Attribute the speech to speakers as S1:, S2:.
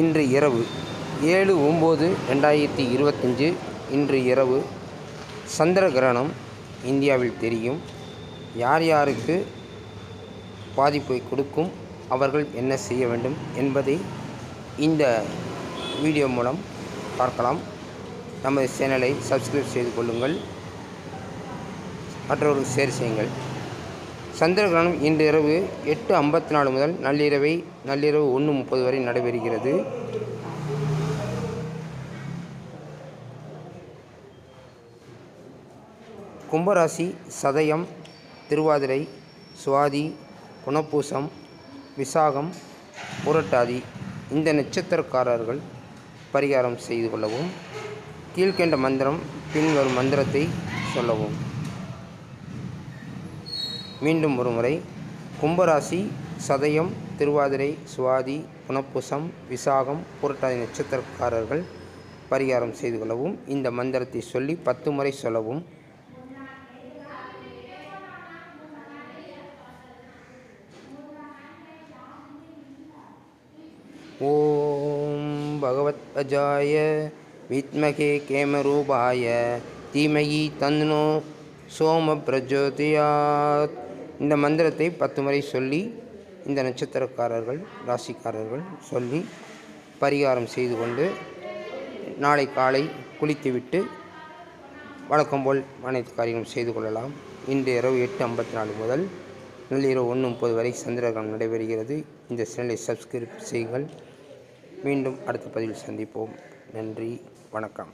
S1: இன்று இரவு ஏழு ஒம்பது ரெண்டாயிரத்தி இருபத்தஞ்சு இன்று இரவு சந்திர கிரகணம் இந்தியாவில் தெரியும். யார் யாருக்கு பாதிப்பை கொடுக்கும் அவர்கள் என்ன செய்ய வேண்டும் என்பதை இந்த வீடியோ மூலம் பார்க்கலாம். நமது சேனலை சப்ஸ்கிரைப் செய்து கொள்ளுங்கள். மற்றவர்களுக்கு ஷேர் செய்யுங்கள். சந்திர கிரகணம் இன்று இரவு எட்டு ஐம்பத்தி நாலு முதல் நள்ளிரவை நள்ளிரவு ஒன்று முப்பது வரை நடைபெறுகிறது. கும்பராசி சதயம் திருவாதிரை சுவாதி புனப்பூசம் விசாகம் புரட்டாதி இந்த நட்சத்திரக்காரர்கள் பரிகாரம் செய்து கொள்ளவும் கீழ்கண்ட மந்திரம் பின்வரும் மந்திரத்தை சொல்லவும். மீண்டும் ஒரு முறை கும்பராசி சதயம் திருவாதிரை சுவாதி குணப்புசம் விசாகம் புரட்டாதி நட்சத்திரக்காரர்கள் பரிகாரம் செய்து கொள்ளவும் இந்த மந்திரத்தை சொல்லி பத்து முறை சொல்லவும். ஓம் பகவத் அஜாய வித்மகே கேமரூபாய தீமகி தன்னோ சோம பிரஜோதியாத். இந்த மந்திரத்தை பத்து முறை சொல்லி இந்த நட்சத்திரக்காரர்கள் ராசிக்காரர்கள் சொல்லி பரிகாரம் செய்து கொண்டு நாளை காலை குளித்துவிட்டு வழக்கம் போல் அனைத்து காரியங்களும் செய்து கொள்ளலாம். இன்று இரவு எட்டு ஐம்பத்தி நாலு முதல் நள்ளிரவு ஒன்று முப்பது வரை சந்திரகிரகணம் நடைபெறுகிறது. இந்த சேனலை சப்ஸ்கிரைப் செய்யுங்கள். மீண்டும் அடுத்த பதிவில் சந்திப்போம். நன்றி. வணக்கம்.